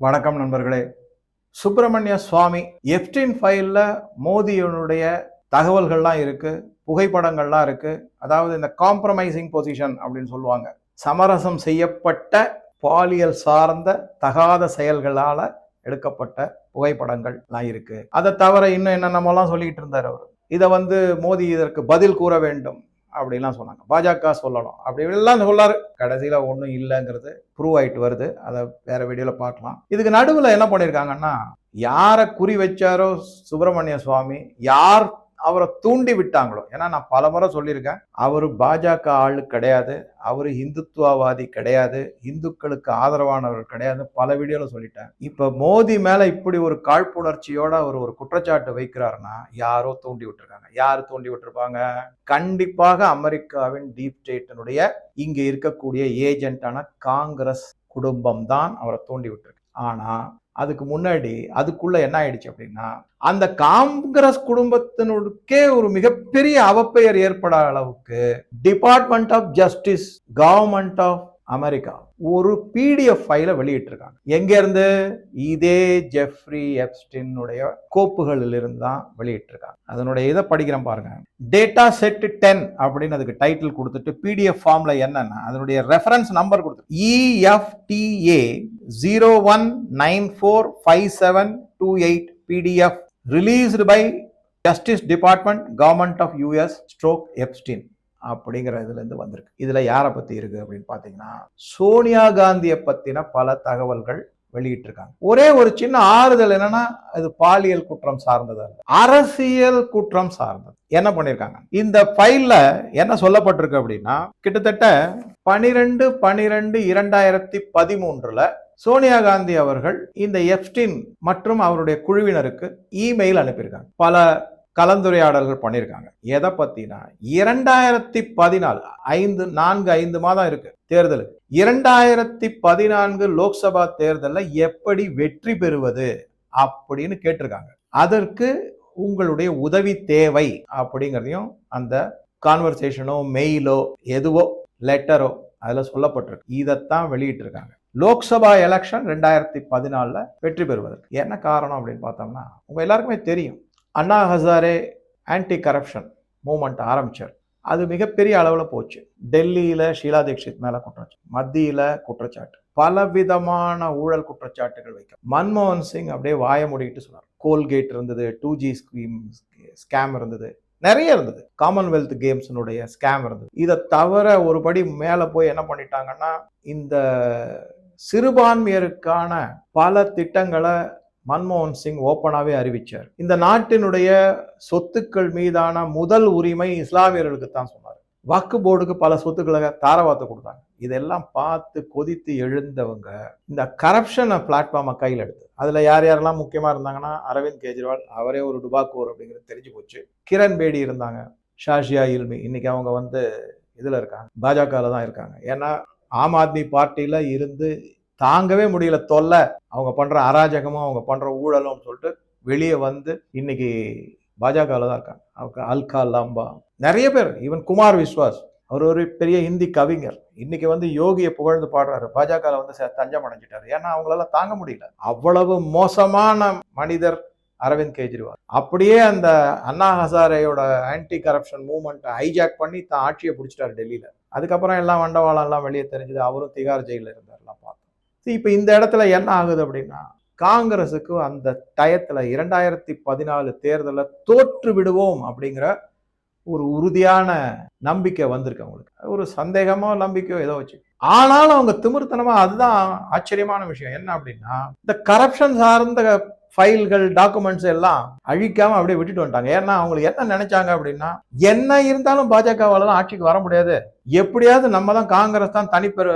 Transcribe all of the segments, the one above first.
வணக்கம் நண்பர்களே. சுப்பிரமணிய சுவாமி எஃப்டின் ஃபைலில் மோதியினுடைய தகவல்கள்லாம் இருக்குது புகைப்படங்கள்லாம் இருக்குது அதாவது இந்த காம்ப்ரமைசிங் பொசிஷன் அப்படின்னு சொல்லுவாங்க. சமரசம் செய்யப்பட்ட பாலியல் சார்ந்த தகாத செயல்களால் எடுக்கப்பட்ட புகைப்படங்கள்லாம் இருக்குது அதை தவிர இன்னும் என்னென்னமோலாம் சொல்லிக்கிட்டு இருந்தார் அவர்? இதை வந்து மோதி இதற்கு பதில் கூற வேண்டும். அப்படிலாம் சொன்னாங்க. பாஜக சொல்லணும். அப்படி எல்லாம் சொல்லாரு. கடைசியில் ஒன்றும் இல்லைங்கிறது ப்ரூவ் ஆயிட்டு வருது. அதை வேற வீடியோவில் பார்க்கலாம். இதுக்கு நடுவில் என்ன பண்ணியிருக்காங்கன்னா யாரை குறி வச்சாரோ சுப்பிரமணிய சுவாமி யார் அவரை தூண்டி விட்டாங்களோ? ஏன்னா நான் பல முறை சொல்லியிருக்கேன். அவர் பாஜக ஆள் கிடையாது. அவர் இந்துத்துவவாதி கிடையாது. இந்துக்களுக்கு ஆதரவானவர் கிடையாது பல வீடியோவில் சொல்லிட்டேன். இப்போ மோதி மேலே இப்படி ஒரு காழ்ப்புணர்ச்சியோட அவர் ஒரு குற்றச்சாட்டு வைக்கிறாருன்னா யாரோ தூண்டி விட்டுருக்காங்க. யார் தூண்டி விட்டுருப்பாங்க? கண்டிப்பாக அமெரிக்காவின் டீப் ஸ்டேட்டினுடைய இங்கே இருக்கக்கூடிய ஏஜென்ட்டான காங்கிரஸ் குடும்பம் தான் அவரை தூண்டி விட்டுருக்கு. ஆனால் அதுக்கு முன்னாடி அதுக்குள்ள என்ன ஆயிடுச்சு அப்படின்னா அந்த காங்கிரஸ் குடும்பத்தினுக்கே ஒரு மிகப்பெரிய அவப்பெயர் ஏற்பட அளவுக்கு department of justice government of America ஒரு பிடிஎஃப் ஃபைல வெளியிட்டிருக்காங்க. எங்க இருந்து இதே ஜெஃப்ரி எப்ஸ்டினுடைய கோப்புகளில் இருந்து தான் வெளியிட்டிருக்காங்க. அதனுடைய இதை படிக்கிறேன் பாருங்க. டேட்டா செட் டென் அப்படின்னு அதுக்கு டைட்டில் கொடுத்துட்டு பிடிஎஃப் ஃபார்ம்ல என்னன்னா அதனுடைய ரெஃபரன்ஸ் நம்பர் கொடுத்து EFTA zero one nine four five seven two eight PDF released by justice department government of US stroke Epstein அப்படிங்கிற இதுலேருந்து வந்திருக்கு. இதில் யாரை பற்றி இருக்குது அப்படின்னு பார்த்தீங்கன்னா சோனியா காந்தியை பற்றின பல தகவல்கள் வெளியிட்டிருக்காங்க. ஒரே ஒரு சின்ன ஆறுதல் என்னன்னா அது பாலியல் குற்றம் சார்ந்தது அல்ல. அரசியல் குற்றம் சார்ந்தது. என்ன பண்ணியிருக்காங்க இந்த ஃபைல்ல என்ன சொல்லப்பட்டிருக்கு அப்படின்னா கிட்டத்தட்ட பனிரெண்டு பனிரெண்டு இரண்டாயிரத்தி பதிமூன்றுல சோனியா காந்தி அவர்கள் இந்த எப்டின் மற்றும் அவருடைய குழுவினருக்கு இமெயில் அனுப்பியிருக்காங்க. பல கலந்துரையாடல்கள் பண்ணியிருக்காங்க. எதை பத்தினா இரண்டாயிரத்தி பதினாலு ஐந்து நான்கு ஐந்து மாதம் இருக்கு தேர்தலுக்கு இரண்டாயிரத்தி பதினான்கு லோக்சபா தேர்தலில் எப்படி வெற்றி பெறுவது அப்படின்னு கேட்டிருக்காங்க. அதற்கு உங்களுடைய உதவி தேவை அப்படிங்கிறதையும் அந்த கான்வர்சேஷனோ மெயிலோ எதுவோ லெட்டரோ அதில் சொல்லப்பட்டிருக்கு. இதைத்தான் வெளியிட்டிருக்காங்க. லோக்சபா எலெக்ஷன் ரெண்டாயிரத்தி பதினாலில் வெற்றி பெறுவதற்கு. என்ன காரணம் அப்படின்னு பார்த்தோம்னா உங்கள் எல்லாருக்குமே தெரியும். Anna Hazare anti corruption movement ஆரம்பித்தார் அது மிகப்பெரிய அளவில் போச்சு. டெல்லியில் ஷீலா தீக்ஷித் மேலே குற்றச்சாட்டு மத்தியில் குற்றச்சாட்டு பல விதமான ஊழல் குற்றச்சாட்டுகள் வைக்க. மன்மோகன் சிங் அப்படியே வாய முடிக்கிட்டு சொன்னார். கோல்கேட் இருந்தது டூ ஜி ஸ்கீம் ஸ்கேம் இருந்தது நிறைய இருந்தது. காமன்வெல்த் கேம்ஸினுடைய ஸ்கேம் இருந்தது. இதை தவிர ஒரு படி மேலே போய் என்ன பண்ணிட்டாங்கன்னா இந்த சிறுபான்மையருக்கான பல திட்டங்களை மன்மோகன் சிங் ஓப்பனாகவே அறிவிச்சார். இந்த நாட்டினுடைய சொத்துக்கள் மீதான முதல் உரிமை இஸ்லாமியர்களுக்கு தான் சொன்னார். வாக்கு போர்டுக்கு பல சொத்துக்களை தாரவாத்து கொடுத்தாங்க. இதெல்லாம் பார்த்து கொதித்து எழுந்தவங்க இந்த கரப்ஷனை பிளாட்ஃபார்மை கையில் எடுத்து அதில் யார் யாரெல்லாம் முக்கியமாக இருந்தாங்கன்னா அரவிந்த் கெஜ்ரிவால் அவரே ஒரு டுபாக்கூர் அப்படிங்கிறது தெரிஞ்சு போச்சு. கிரண் பேடி இருந்தாங்க. ஷாஷியா இல்மி இன்னைக்கு அவங்க வந்து இதில் இருக்காங்க. பாஜகவில் தான் இருக்காங்க. ஏன்னா ஆம் ஆத்மி பார்ட்டியில் இருந்து தாங்கவே முடியல தொல்லை. அவங்க பண்ற அராஜகமும் அவங்க பண்ற ஊழலும் சொல்லிட்டு வெளியே வந்து இன்னைக்கு பாஜகவில் தான் இருக்காங்க. அவங்க அல்கா லாம்பா. நிறைய பேர் ஈவன் குமார் விஸ்வாஸ் அவர் ஒரு பெரிய ஹிந்தி கவிஞர். இன்னைக்கு வந்து யோகியை புகழ்ந்து பாடுறாரு. பாஜகவில் வந்து ச- தஞ்சம் அடைஞ்சிட்டாரு. ஏன்னா அவங்களால தாங்க முடியல. அவ்வளவு மோசமான மனிதர் அரவிந்த் கெஜ்ரிவால். அப்படியே அந்த அண்ணா ஹசாரேயோட ஆன்டி கரப்ஷன் மூவ்மெண்ட்டை ஹைஜாக் பண்ணி தான் ஆட்சியை பிடிச்சிட்டாரு டெல்லியில. அதுக்கப்புறம் எல்லாம் வண்டவாளம் எல்லாம் வெளியே தெரிஞ்சது அவரும் திகார் ஜெயிலில் இருந்தார். இப்போ இந்த இடத்துல என்ன ஆகுது அப்படின்னா காங்கிரஸுக்கு அந்த டயத்தில் இரண்டாயிரத்தி பதினாலு தேர்தலில் தோற்று விடுவோம் அப்படிங்கிற ஒரு உறுதியான நம்பிக்கை வந்திருக்கு அவங்களுக்கு. ஒரு சந்தேகமோ நம்பிக்கையோ ஏதோ வச்சு. ஆனாலும் அவங்க திமிர்த்தனமா அதுதான் ஆச்சரியமான விஷயம். என்ன அப்படின்னா இந்த கரப்ஷன் சார்ந்த ஃபைல்கள் டாக்குமெண்ட்ஸ் எல்லாம் அழிக்காம அப்படியே விட்டுட்டு வந்துட்டாங்க. ஏன்னா அவங்களுக்கு என்ன நினைச்சாங்க அப்படின்னா என்ன இருந்தாலும் பாஜகவால ஆட்சிக்கு வர முடியாது. எப்படியாவது நம்ம தான் காங்கிரஸ் தான் தனிப்பெரு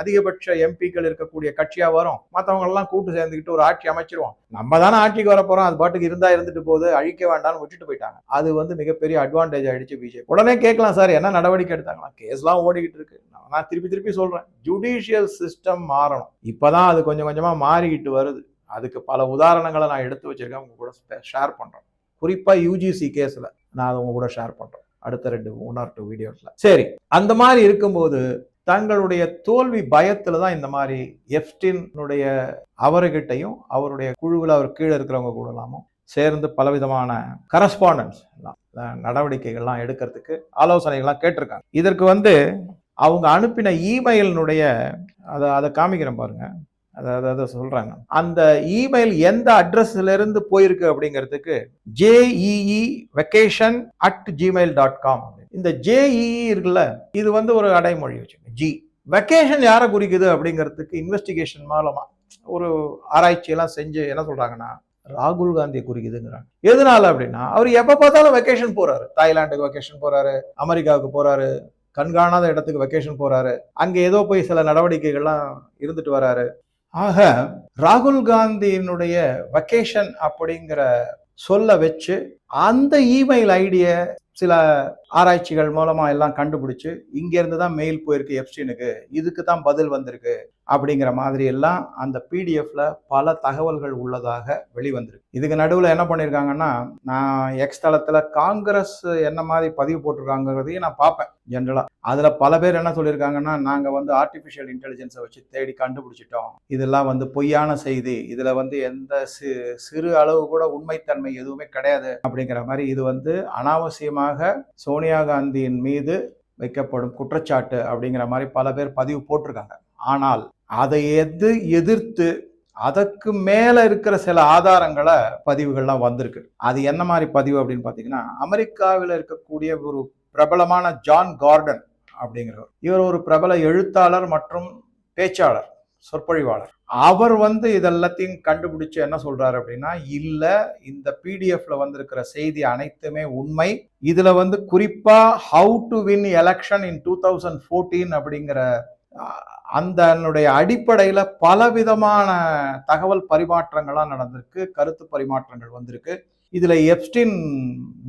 அதிகபட்ச எம்பிக்கள் இருக்கக்கூடிய கட்சியா வரும். மற்றவங்கெல்லாம் கூட்டு சேர்ந்துக்கிட்டு ஒரு ஆட்சி அமைச்சிருவோம். நம்ம தானே ஆட்சிக்கு வர போறோம். அது பாட்டுக்கு இருந்தா இருந்துட்டு போகுது. அழிக்க வேண்டாம்னு விட்டுட்டு போயிட்டாங்க. அது வந்து மிகப்பெரிய அட்வான்டேஜ் ஆயிடுச்சு பிஜேபி. உடனே கேட்கலாம் சார் என்ன நடவடிக்கை எடுத்தாங்களா கேஸ்லாம் ஓடிக்கிட்டு இருக்கு. நான் திருப்பி திருப்பி சொல்றேன். ஜுடிஷியல் சிஸ்டம் மாறணும். இப்பதான் அது கொஞ்சம் கொஞ்சமா மாறிக்கிட்டு வருது. அதுக்கு பல உதாரணங்களை நான் எடுத்து வச்சிருக்கேன் உங்க கூட ஷேர் பண்றேன். குறிப்பா யூஜிசி கேஸ்ல நான் அதை உங்க கூட ஷேர் பண்றேன். அடுத்த ரெண்டு ஒன் ஆர் டூ வீடியோஸ்ல சரி அந்த மாதிரி இருக்கும்போது தங்களுடைய தோல்வி பயத்துல தான் இந்த மாதிரி எஃப்டினுடைய அவர்கிட்டையும் அவருடைய குழுவில் அவர் கீழே இருக்கிறவங்க கூடலாமும் சேர்ந்து பலவிதமான கரஸ்பாண்டன்ஸ் எல்லாம் நடவடிக்கைகள்லாம் எடுக்கிறதுக்கு ஆலோசனைகள்லாம் கேட்டிருக்காங்க. இதற்கு வந்து அவங்க அனுப்பின இமெயிலினுடைய அதை அதை காமிக்கிறேன் பாருங்கள் அதாவது அதை சொல்றாங்க. அந்த இமெயில் எந்த அட்ரஸ்ல இருந்து போயிருக்கு அப்படிங்கிறதுக்கு JEE vacation at Gmail dot com இந்த ஜேஇஇ இருக்குல்ல இது வந்து ஒரு அடைமொழி வச்சுங்க ஜி வெக்கேஷன் யாரை குறிக்குது அப்படிங்கிறதுக்கு இன்வெஸ்டிகேஷன் மூலமா ஒரு ஆராய்ச்சியெல்லாம் செஞ்சு என்ன சொல்றாங்கன்னா ராகுல் காந்தியை குறிக்குதுங்கிறாங்க. எதனால அப்படின்னா அவர் எப்போ பார்த்தாலும் வெக்கேஷன் போறாரு. தாய்லாண்டுக்கு வெக்கேஷன் போறாரு அமெரிக்காவுக்கு போறாரு கண்காணாத இடத்துக்கு வெக்கேஷன் போறாரு. அங்கே ஏதோ போய் சில நடவடிக்கைகள்லாம் இருந்துட்டு வராரு. ஆக ராகுல் காந்தியினுடைய வெக்கேஷன் அப்படிங்கிற சொல்ல வச்சு அந்த இமெயில் ஐடியை சில ஆராய்ச்சிகள் மூலமா எல்லாம் கண்டுபிடிச்சு இங்கேருந்து தான் மெயில் போயிருக்கு எப்ஸ்டீனுக்கு இதுக்கு தான் பதில் வந்திருக்கு. அப்படிங்கிற மாதிரி எல்லாம் அந்த பிடிஎஃப்ல பல தகவல்கள் உள்ளதாக வெளிவந்திருக்கு. இதுக்கு நடுவில் என்ன பண்ணியிருக்காங்கன்னா நான் எக்ஸ் தளத்தில் காங்கிரஸ் என்ன மாதிரி பதிவு போட்டிருக்காங்கிறதையும் நான் பார்ப்பேன் ஜென்ரலா அதுல பல பேர் என்ன சொல்லியிருக்காங்கன்னா நாங்கள் வந்து ஆர்டிஃபிஷியல் இன்டெலிஜென்ஸை வச்சு தேடி கண்டுபிடிச்சிட்டோம். இதெல்லாம் வந்து பொய்யான செய்தி. இதுல வந்து எந்த சி சிறு அளவு கூட உண்மைத்தன்மை எதுவுமே கிடையாது. அப்படிங்கிற மாதிரி இது வந்து அனாவசியமாக சோனியா காந்தியின் மீது வைக்கப்படும் குற்றச்சாட்டு அப்படிங்கிற மாதிரி பல பேர் பதிவு போட்டிருக்காங்க. ஆனால் அதை எது எதிர்த்து அதற்கு மேல இருக்கிற சில ஆதாரங்களை பதிவுகள்லாம் வந்திருக்கு. அது என்ன மாதிரி பதிவு அப்படின்னு பார்த்தீங்கன்னா அமெரிக்காவில் இருக்கக்கூடிய ஒரு பிரபலமான ஜான் கார்டன் அப்படிங்கிறவர். இவர் ஒரு பிரபல எழுத்தாளர் மற்றும் பேச்சாளர். சொற்பொழிவாளர். அவர் வந்து இதெல்லாத்தையும் கண்டுபிடிச்சு என்ன சொல்றாரு அப்படின்னா இல்ல இந்த பிடிஎஃப்ல வந்திருக்கிற செய்தி அனைத்துமே உண்மை. இதுல வந்து குறிப்பா how to win election in two thousand fourteen அப்படிங்கிற அந்த அடிப்படையில பலவிதமான தகவல் பரிமாற்றங்கள்லாம் நடந்திருக்கு கருத்து பரிமாற்றங்கள் வந்திருக்கு. இதுல எப்ஸ்டின்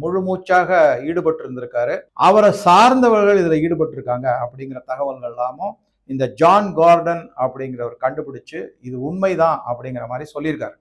முழுமூச்சாக ஈடுபட்டு இருந்திருக்காரு அவரை சார்ந்தவர்கள் இதுல ஈடுபட்டிருக்காங்க அப்படிங்கிற தகவல்கள் எல்லாமும் இந்த ஜான் கார்டன் அப்படிங்கிறவர் கண்டுபிடிச்சு இது உண்மைதான் அப்படிங்கிற மாதிரி சொல்லியிருக்காரு.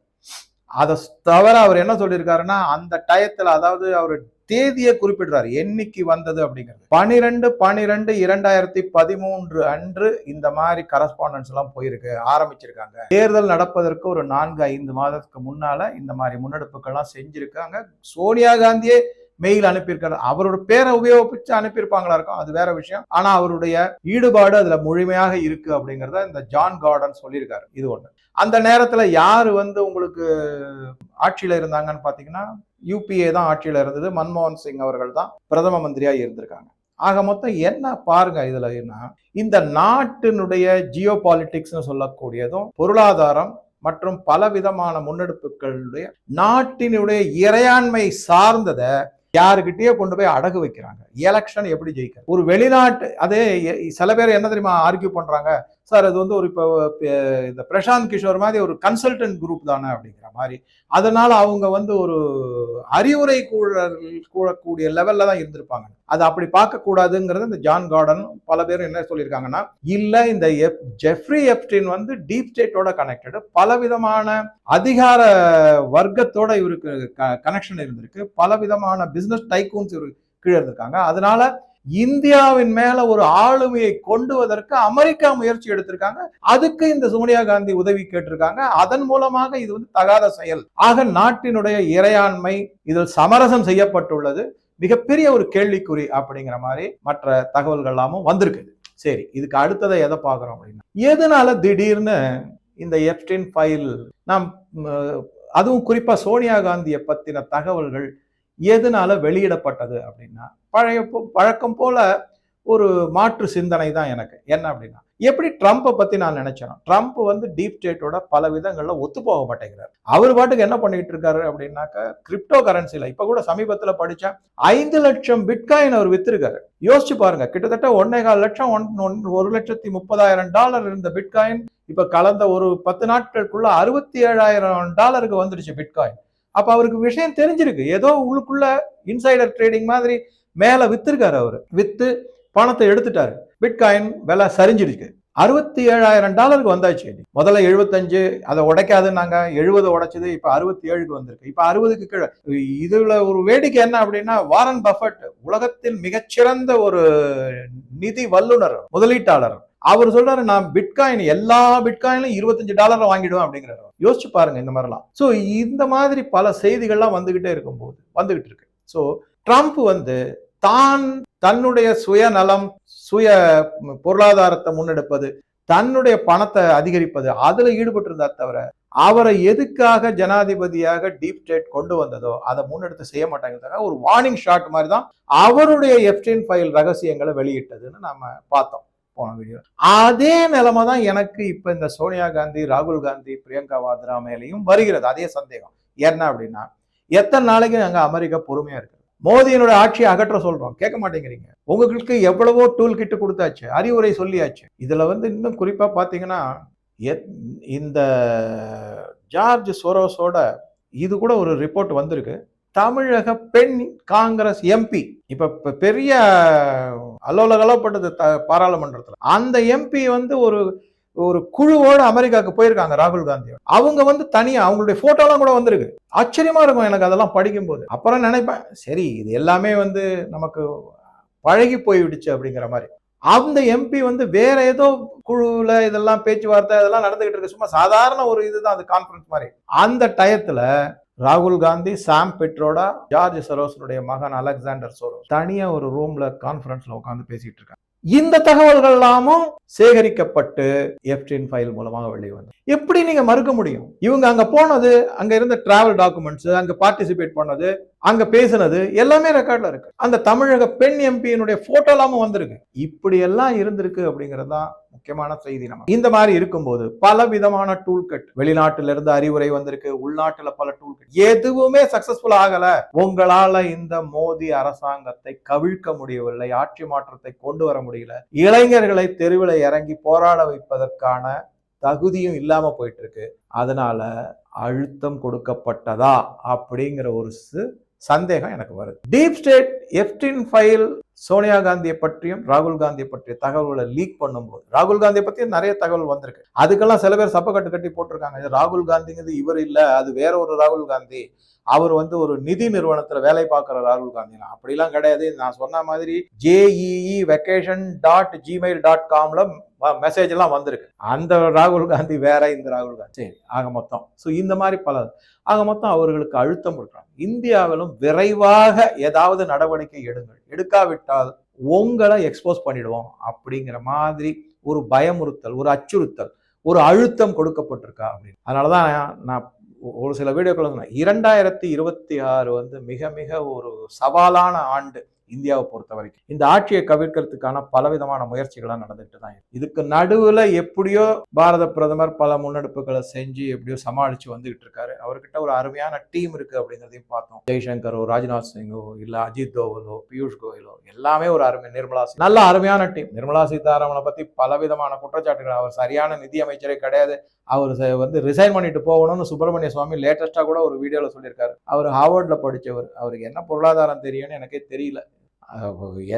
அதை தவிர அவர் என்ன சொல்லியிருக்காருன்னா அந்த டயத்தில் அதாவது அவர் தேதியை குறிப்பிடுறாரு. என்னைக்கு வந்தது அப்படிங்கிறது. பனிரெண்டு பனிரெண்டு இரண்டாயிரத்தி பதிமூன்று அன்று இந்த மாதிரி கரஸ்பாண்டன்ஸ் எல்லாம் போயிருக்கு ஆரம்பிச்சிருக்காங்க. தேர்தல் நடப்பதற்கு ஒரு நான்கு ஐந்து மாதத்துக்கு முன்னால இந்த மாதிரி முன்னெடுப்புகள்லாம் செஞ்சிருக்காங்க. சோனியா காந்தியே மெயில் அனுப்பியிருக்காரு. அவரோட பேரை உபயோகிச்சு அனுப்பியிருப்பாங்களா இருக்கும் அது வேற விஷயம். ஆனா அவருடைய ஈடுபாடு அதுல முழுமையாக இருக்கு அப்படிங்கறத இந்த ஜான் கார்டன் சொல்லியிருக்காரு. இது ஒண்ணு. அந்த நேரத்துல யாரு வந்து உங்களுக்கு ஆட்சியில இருந்தாங்கன்னு பாத்தீங்கன்னா யூபிஏ தான் ஆட்சியில இருந்தது. மன்மோகன் சிங் அவர்கள் தான் பிரதம மந்திரியா இருந்திருக்காங்க. ஆக மொத்தம் என்ன பாருங்க இதுல என்ன? இந்த நாட்டினுடைய ஜியோ பாலிட்டிக்ஸ்னு சொல்லக்கூடியதும் பொருளாதாரம் மற்றும் பலவிதமான முன்னெடுப்புகளுடைய நாட்டினுடைய இறையாண்மை சார்ந்ததை யாருக்கிட்டயே கொண்டு போய் அடகு வைக்கிறாங்க. எலெக்ஷன் எப்படி ஜெயிக்க? ஒரு வெளிநாட்டு அதே சில பேர் என்ன தெரியுமா ஆர்கியூ பண்றாங்க. சார் அது வந்து ஒரு இப்போ இந்த பிரசாந்த் கிஷோர் மாதிரி ஒரு கன்சல்டன்ட் குரூப் தானே அப்படிங்கிற மாதிரி. அதனால அவங்க வந்து ஒரு அறிவுரை கூட கூடக்கூடிய லெவல்ல தான் இருந்திருப்பாங்க. அது அப்படி பார்க்கக்கூடாதுங்கிறது இந்த ஜான் கார்டன் பல பேர் என்ன சொல்லியிருக்காங்கன்னா இல்லை இந்த எப் ஜெஃப்ரி எப்டின் வந்து டீப் ஸ்டேட்டோட கனெக்டடு பலவிதமான அதிகார வர்க்கத்தோட இவருக்கு கனெக்ஷன் இருந்திருக்கு. பலவிதமான பிஸ்னஸ் டைக்கூன்ஸ் இவருக்கு கீழே இருந்திருக்காங்க. அதனால இந்தியாவின் மேல ஒரு ஆளுமையை கொண்டுவதற்கு அமெரிக்கா முயற்சி எடுத்திருக்காங்க. அதுக்கு இந்த சோனியா காந்தி உதவி கேட்டிருக்காங்க. அதன் மூலமாக இது வந்து தகாத செயல். ஆக நாட்டினுடைய இறையாண்மை இதில் சமரசம் செய்யப்பட்டுள்ளது. மிகப்பெரிய ஒரு கேள்விக்குறி அப்படிங்கிற மாதிரி மற்ற தகவல்கள் எல்லாமும் வந்திருக்குது சரி இதுக்கு அடுத்ததை எதை பார்க்குறோம் அப்படின்னா எதனால திடீர்னு இந்த எப்டின் ஃபைல் நாம் அதுவும் குறிப்பாக சோனியா காந்தியை பற்றின தகவல்கள் எதனால வெளியிடப்பட்டது அப்படின்னா பழைய பழக்கம் போல ஒரு மாற்று சிந்தனை தான் எனக்கு. என்ன அப்படின்னா எப்படி ட்ரம்ப்பை பத்தி நான் நினைச்சேன் ட்ரம்ப் வந்து டீப் ஸ்டேட்டோட பல விதங்கள்ல ஒத்து போக மாட்டேங்கிறார். அவர் பாட்டுக்கு என்ன பண்ணிட்டு இருக்காரு அப்படின்னாக்க கிரிப்டோ கரன்சில இப்ப கூட சமீபத்துல படிச்சேன் ஐந்து லட்சம் பிட்காயின் அவர் வித்திருக்காரு. யோசிச்சு பாருங்க கிட்டத்தட்ட ஒன்னே கால் லட்சம் ஒன் ஒன்- ஒரு லட்சத்தி முப்பதாயிரம் டாலர் இருந்த பிட்காயின் இப்ப கலந்த ஒரு பத்து நாட்களுக்குள்ள அறுபத்தி ஏழாயிரம் டாலருக்கு வந்துடுச்சு பிட்காயின் அப்ப அவருக்கு விஷயம் தெரிஞ்சிருக்கு. ஏதோ உள்ளுக்குள்ள இன்சைடர் ட்ரேடிங் மாதிரி மேல வித்திருக்காரு அவரு. வித்து பணத்தை எடுத்துட்டாரு. பிட்காயின் விலை சரிஞ்சிருக்கு. அறுபத்தி ஏழாயிரம் டாலருக்கு வந்தாச்சு. முதல்ல எழுபத்தஞ்சு அதை உடைக்காதுன்னாங்க. எழுபது உடைச்சது இப்ப அறுபத்தி ஏழுக்கு வந்திருக்கு. இப்ப அறுபதுக்கு கீழே. இதுல ஒரு வேடிக்கை என்ன அப்படின்னா வாரன் பஃபட் உலகத்தில் மிகச்சிறந்த ஒரு நிதி வல்லுனர் முதலீட்டாளர். அவர் சொல்றாரு நான் பிட்காயின் எல்லா பிட்காயினும் இருபத்தஞ்சு டாலரை வாங்கிடுவேன் அப்படிங்கிறாரு. யோசிச்சு பாருங்க இந்த மாதிரிலாம். ஸோ இந்த மாதிரி பல செய்திகள்லாம் வந்துகிட்டே இருக்கும்போது வந்துகிட்டு இருக்கு. ஸோ ட்ரம்ப் வந்து தான் தன்னுடைய சுயநலம் சுய பொருளாதாரத்தை முன்னெடுப்பது தன்னுடைய பணத்தை அதிகரிப்பது அதுல ஈடுபட்டிருந்தா தவிர அவரை எதுக்காக ஜனாதிபதியாக டீப் ஸ்டேட் கொண்டு வந்ததோ அதை முன்னெடுத்து செய்ய மாட்டாங்க ஒரு வார்னிங் ஷாட் மாதிரி தான் அவருடைய எஃப்டின் ஃபைல் ரகசியங்களை வெளியிட்டதுன்னு நம்ம பார்த்தோம். போன வீடியோ அதே நிலைமை தான் எனக்கு இப்போ இந்த சோனியா காந்தி ராகுல் காந்தி பிரியங்கா வாத்ரா மேலேயும் வருகிறது. அதே சந்தேகம். என்ன அப்படின்னா எத்தனை நாளைக்கு நாங்கள் அமெரிக்கா பொறுமையாக இருக்கு? மோதியினுடைய ஆட்சியை அகற்ற சொல்றோம். கேட்க மாட்டேங்கிறீங்க. உங்களுக்கு எவ்வளவோ டூல் கிட்டு கொடுத்தாச்சு அறிவுரை சொல்லியாச்சு. இதுல வந்து இன்னும் குறிப்பா பாத்தீங்கன்னா இந்த ஜார்ஜ் சோரோஸோட இது கூட ஒரு ரிப்போர்ட் வந்திருக்கு. தமிழக பெண் காங்கிரஸ் எம்பி இப்ப பெரிய அலோலகலப்பட்டது பாராளுமன்றத்தில். அந்த எம்பி வந்து ஒரு ஒரு குழுவோட அமெரிக்காவுக்கு போயிருக்காங்க ராகுல் காந்தி. அவங்க வந்து தனியா அவங்களுடைய போட்டோலாம் கூட வந்திருக்கு. ஆச்சரியமா இருக்கும் எனக்கு அதெல்லாம் படிக்கும்போது. அப்புறம் நினைப்பேன் சரி இது எல்லாமே வந்து நமக்கு பழகி போய்விடுச்சு அப்படிங்கிற மாதிரி. அந்த எம்பி வந்து வேற ஏதோ குழுவில் இதெல்லாம் பேச்சுவார்த்தை இதெல்லாம் நடந்துகிட்டு இருக்கு. சும்மா சாதாரண ஒரு இதுதான் அது கான்ஃபரன்ஸ் மாதிரி. அந்த டயத்துல ராகுல் காந்தி சாம் பெட்ரோடா ஜார்ஜ் சரோஸனுடைய மகன் அலெக்சாண்டர் சோரோஸ். தனியா ஒரு ரூம்ல கான்ஃபரன்ஸ்ல உட்காந்து பேசிட்டு இருக்காங்க. இந்த தகவல்கள் எல்லாமும் சேகரிக்கப்பட்டு எஃப்டின் ஃபைல் மூலமாக வெளியே வந்து எப்படி நீங்க மறுக்க முடியும்? இவங்க அங்க போனது அங்க இருந்த டிராவல் டாக்குமெண்ட்ஸ் அங்க பார்ட்டிசிபேட் பண்ணது அங்க பேசினது எல்லாமே ரெக்கார்ட்ல இருக்கு. அந்த தமிழக பெண் எம்பியினுடைய போட்டோ எல்லாமும் வந்திருக்கு. இப்படி எல்லாம் இருந்திருக்கு அப்படிங்கிறது தான் முக்கியமான செய்தி நம்ம. இந்த மாதிரி இருக்கும்போது பல விதமான டூல் கட் வெளிநாட்டுல இருந்து அறிவுரை வந்திருக்கு உள்நாட்டுல பல டூல் கட் எதுவுமே சக்சஸ்ஃபுல் ஆகல. உங்களால இந்த மோதி அரசாங்கத்தை கவிழ்க்க முடியவில்லை ஆட்சி மாற்றத்தை கொண்டு வர முடியல. இளைஞர்களை தெருவில் இறங்கி போராட வைப்பதற்கான தகுதியும் இல்லாம போயிட்டு இருக்கு. அதனால அழுத்தம் கொடுக்கப்பட்டதா அப்படிங்கிற ஒரு சந்தேகம் எனக்கு வருது. Deep state Epstein file Sonia காந்தியை பற்றியும் ராகுல் காந்தியை பற்றிய தகவல்களை லீக் பண்ணும்போது ராகுல் காந்தியை பற்றியும் நிறைய தகவல் வந்திருக்கு. அதுக்கெல்லாம் சில பேர் சப்பக்கட்டு கட்டு கட்டி போட்டிருக்காங்க ராகுல் காந்திங்கிறது இவர் இல்லை அது வேற ஒரு ராகுல் காந்தி. அவர் வந்து ஒரு நிதி நிறுவனத்தில் வேலை பார்க்குற ராகுல் காந்தி அப்படிலாம் கிடையாது. நான் சொன்ன மாதிரி JEE vacation dot Gmail dot காமில் மெசேஜ் எல்லாம் வந்திருக்கு. அந்த ராகுல் காந்தி வேற இந்த ராகுல் காந்தி. சரி ஆக மொத்தம். ஸோ இந்த மாதிரி பல ஆக மொத்தம் அவர்களுக்கு அழுத்தம் கொடுக்குறாங்க. இந்தியாவிலும் விரைவாக ஏதாவது நடவடிக்கை எடுங்கள். எடுக்காவிட்டால் உங்களை எக்ஸ்போஸ் பண்ணிடுவோம். அப்படிங்கிற மாதிரி ஒரு பயமுறுத்தல் ஒரு அச்சுறுத்தல் ஒரு அழுத்தம் கொடுக்கப்பட்டிருக்கா அப்படின்னு. அதனாலதான் நான் ஒரு சில வீடியோக்கள் இரண்டாயிரத்தி இருபத்தி ஆறு வந்து மிக மிக ஒரு சவாலான ஆண்டு. இந்தியாவை பொறுத்த வரைக்கும். இந்த ஆட்சியை கவிழ்க்கிறதுக்கான பலவிதமான முயற்சிகளாக நடந்துட்டு தான் இதுக்கு நடுவில் எப்படியோ பாரத பிரதமர் பல முன்னெடுப்புகளை செஞ்சு எப்படியோ சமாளித்து வந்துகிட்டு இருக்காரு. அவர்கிட்ட ஒரு அருமையான டீம் இருக்குது அப்படிங்கிறதையும் பார்த்தோம். ஜெய்சங்கரோ ராஜ்நாத் சிங்கோ இல்லை அஜித் தோவலோ பியூஷ் கோயலோ எல்லாமே ஒரு அருமை நிர்மலா நல்ல அருமையான டீம். நிர்மலா சீதாராமனை பற்றி பலவிதமான குற்றச்சாட்டுகள். அவர் சரியான நிதி அமைச்சரே கிடையாது. அவர் வந்து ரிசைன் பண்ணிட்டு போகணும்னு சுப்பிரமணிய சுவாமி லேட்டஸ்ட்டாக கூட ஒரு வீடியோவில் சொல்லியிருக்காரு. அவர் ஹார்வர்டில் படித்தவர் அவருக்கு என்ன பொருளாதாரம் தெரியும்னு எனக்கே தெரியல.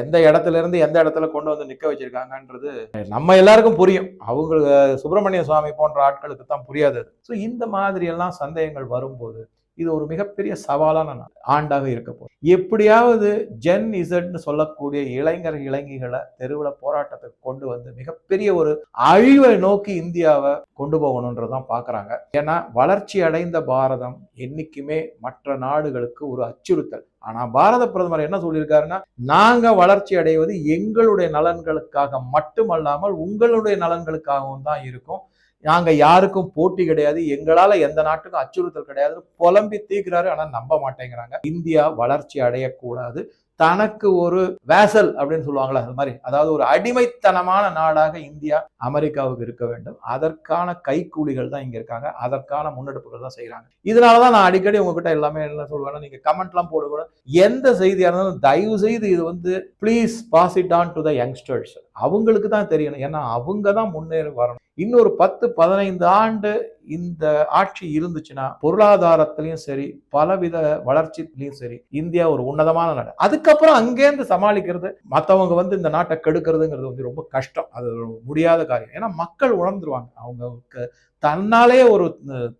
எந்த இடத்துல இருந்து எந்த இடத்துல கொண்டு வந்து நிற்க வச்சுருக்காங்கன்றது நம்ம எல்லாருக்கும் புரியும். அவங்க சுப்பிரமணிய சுவாமி போன்ற ஆட்களுக்கு தான் புரியாது ஸோ இந்த மாதிரியெல்லாம் சந்தேகங்கள் வரும்போது இது ஒரு மிகப்பெரிய சவாலான ஆண்டாக இருக்க போகுது. எப்படியாவது ஜென் இசட்னு சொல்லக்கூடிய இளைஞர் இளைஞர்களை தெருவில் போராட்டத்துக்கு கொண்டு வந்து மிகப்பெரிய ஒரு அழிவை நோக்கி இந்தியாவை கொண்டு போகணுன்றதான் பார்க்குறாங்க ஏன்னா வளர்ச்சி அடைந்த பாரதம் என்னைக்குமே மற்ற நாடுகளுக்கு ஒரு அச்சுறுத்தல். ஆனா பாரத பிரதமர் என்ன சொல்லியிருக்காருன்னா நாங்க வளர்ச்சி அடைவது எங்களுடைய நலன்களுக்காக மட்டுமல்லாமல் உங்களுடைய நலன்களுக்காகவும் தான் இருக்கும். நாங்க யாருக்கும் போட்டி கிடையாது. எங்களால எந்த நாட்டுக்கும் அச்சுறுத்தல் கிடையாது புலம்பி தீக்குறாரு. ஆனா நம்ப மாட்டேங்கிறாங்க. இந்தியா வளர்ச்சி அடையக்கூடாது. தனக்கு ஒரு வேசல் அப்படின்னு சொல்லுவாங்களா அது மாதிரி. அதாவது ஒரு அடிமைத்தனமான நாடாக இந்தியா அமெரிக்காவுக்கு இருக்க வேண்டும். அதற்கான கைக்கூலிகள் தான் இங்க இருக்காங்க. அதற்கான முன்னெடுப்புகள் தான் செய்யறாங்க இதனாலதான் நான் அடிக்கடி உங்ககிட்ட எல்லாமே என்ன சொல்லுவேன்னா நீங்க கமெண்ட்லாம் போடக்கூடாது எந்த செய்தியா இருந்தாலும் தயவு செய்து இது வந்து please pass it on to the youngsters அவங்களுக்கு தான் தெரியணும். ஏன்னா அவங்க தான் முன்னேறி வரணும். இன்னொரு பத்து பதினைந்து ஆண்டு இந்த ஆட்சி இருந்துச்சுன்னா பொருளாதாரத்திலையும் சரி பலவித வளர்ச்சியிலையும் சரி இந்தியா ஒரு உன்னதமான நாடு. அதுக்கு அதுக்கப்புறம் அங்கேருந்து சமாளிக்கிறது. மற்றவங்க வந்து இந்த நாட்டை கெடுக்கிறதுங்கிறது வந்து ரொம்ப கஷ்டம். அது முடியாத காரியம். ஏன்னா மக்கள் உணர்ந்துருவாங்க. அவங்களுக்கு தன்னாலே ஒரு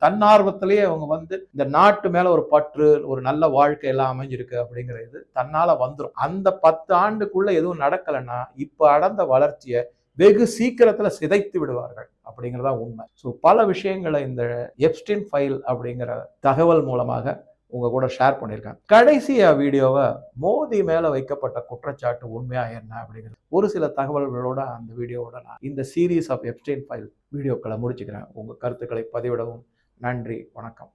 தன்னார்வத்திலேயே அவங்க வந்து இந்த நாட்டு மேல ஒரு பற்று ஒரு நல்ல வாழ்க்கை எல்லாம் அமைஞ்சிருக்கு அப்படிங்கிற இது தன்னால வந்துடும் அந்த பத்து ஆண்டுக்குள்ள எதுவும் நடக்கலைன்னா இப்ப அடந்த வளர்ச்சியை வெகு சீக்கிரத்துல சிதைத்து விடுவார்கள் அப்படிங்கிறதா உண்மை. ஸோ பல விஷயங்களை இந்த எப்ஸ்டின் ஃபைல் அப்படிங்கிற தகவல் மூலமாக உங்கள் கூட ஷேர் பண்ணியிருக்கேன். கடைசியா வீடியோவை மோதி மேலே வைக்கப்பட்ட குற்றச்சாட்டு உண்மையாக என்ன அப்படிங்கிறது. ஒரு சில தகவல்களோட அந்த வீடியோவோட நான் இந்த சீரீஸ் ஆஃப் எப்ஸ்டின் ஃபைல் வீடியோக்களை முடிச்சுக்கிறேன். உங்கள் கருத்துக்களை பதிவிடவும். நன்றி. வணக்கம்.